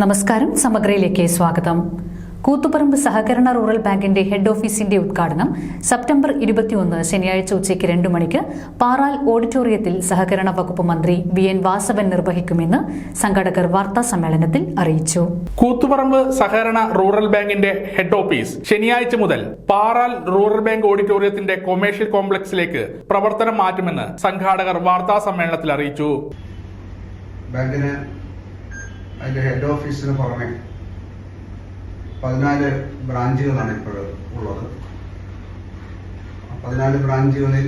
നമസ്കാരം. സമഗ്രയിലേക്ക് സ്വാഗതം. കൂത്തുപറമ്പ് സഹകരണ റൂറൽ ബാങ്കിന്റെ ഹെഡ് ഓഫീസിന്റെ ഉദ്ഘാടനം സെപ്റ്റംബർ ഇരുപത്തിയൊന്ന് ശനിയാഴ്ച ഉച്ചയ്ക്ക് രണ്ടു മണിക്ക് പാറാൽ ഓഡിറ്റോറിയത്തിൽ സഹകരണ വകുപ്പ് മന്ത്രി വി എൻ വാസവൻ നിർവഹിക്കുമെന്ന് സംഘാടകർ വാർത്താ സമ്മേളനത്തിൽ അറിയിച്ചു. കൂത്തുപറമ്പ് സഹകരണ റൂറൽ ബാങ്കിന്റെ ഹെഡ് ഓഫീസ് ശനിയാഴ്ച മുതൽ പാറാൽ റൂറൽ ബാങ്ക് ഓഡിറ്റോറിയത്തിന്റെ കൊമേഴ്ഷ്യൽ കോംപ്ലക്സിലേക്ക് പ്രവർത്തനം മാറ്റുമെന്ന് സംഘാടകർ വാർത്താ സമ്മേളനത്തിൽ അറിയിച്ചു. ബാങ്കിന് അതിന്റെ ഹെഡ് ഓഫീസിന് പുറമെ പതിനാല് ബ്രാഞ്ചുകളാണ് ഇപ്പോൾ ഉള്ളത്. പതിനാല് ബ്രാഞ്ചുകളിൽ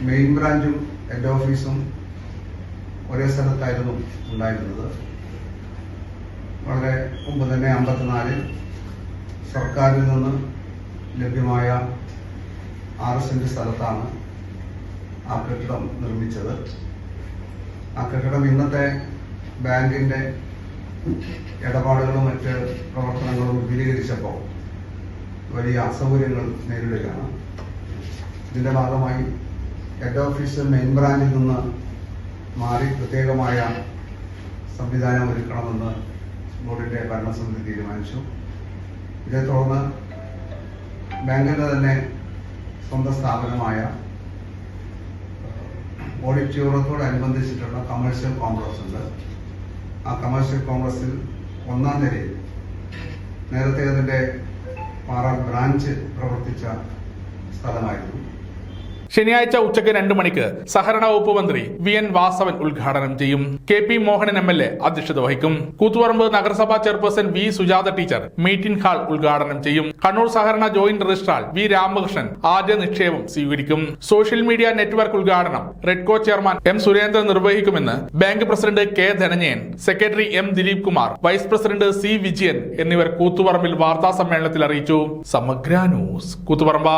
മെയിൻ ബ്രാഞ്ചും ഹെഡ് ഓഫീസും ഒരേ സ്ഥലത്തായിരുന്നു ഉണ്ടായിരുന്നത്. വളരെ മുമ്പ് തന്നെ അമ്പത്തിനാലിൽ സർക്കാരിൽ നിന്ന് ലഭ്യമായ ആറ് സെന്റ് സ്ഥലത്താണ് ആ കെട്ടിടം നിർമ്മിച്ചത്. ആ കെട്ടിടം ഇന്നത്തെ ബാങ്കിന്റെ ഇടപാടുകളും മറ്റ് പ്രവർത്തനങ്ങളും വിപുലീകരിച്ചപ്പോൾ വലിയ അസൗകര്യങ്ങൾ നേരിടുകയാണ്. ഇതിന്റെ ഭാഗമായി ഹെഡ് ഓഫീസ് മെയിൻ ബ്രാഞ്ചിൽ നിന്ന് മാറി പ്രത്യേകമായ സംവിധാനം ഒരുക്കണമെന്ന് ബോർഡിന്റെ ഭരണസമിതി തീരുമാനിച്ചു. ഇതേ തുടർന്ന് ബാങ്കിന്റെ തന്നെ സ്വന്തം സ്ഥാപനമായ ഓഡിറ്റോറിയത്തോടനുബന്ധിച്ചിട്ടുള്ള കമേഴ്ഷ്യൽ കോംപ്ലക്സ് ഉണ്ട്. ആ കമേഴ്ഷ്യൽ കോംപ്ലക്സിൽ ഒന്നാം നിലയിൽ നേരത്തെ അതിന്റെ പാറ ബ്രാഞ്ച് പ്രവർത്തിച്ച സ്ഥലമായിരുന്നു. ശനിയാഴ്ച ഉച്ചയ്ക്ക് രണ്ട് മണിക്ക് സഹകരണ വകുപ്പ് മന്ത്രി വി എൻ വാസവൻ ഉദ്ഘാടനം ചെയ്യും. K P Mohanan M L A അധ്യക്ഷത വഹിക്കും. കൂത്തുപറമ്പ് നഗരസഭാ chairperson V Sujatha teacher meeting hall ഉദ്ഘാടനം ചെയ്യും. കണ്ണൂർ സഹകരണ ജോയിന്റ് രജിസ്ട്രാർ വി രാമകൃഷ്ണൻ ആദ്യ നിക്ഷേപം സ്വീകരിക്കും. സോഷ്യൽ മീഡിയ നെറ്റ്വർക്ക് ഉദ്ഘാടനം റെഡ്കോ chairman M Surendran നിർവഹിക്കുമെന്ന് bank president K Dhananjayan secretary M Dileep Kumar vice president C Vijayan എന്നിവർ കൂത്തുപറമ്പിൽ വാർത്താ സമ്മേളനത്തിൽ അറിയിച്ചു. സമഗ്ര ന്യൂസ് കൂത്തുപറമ്പ.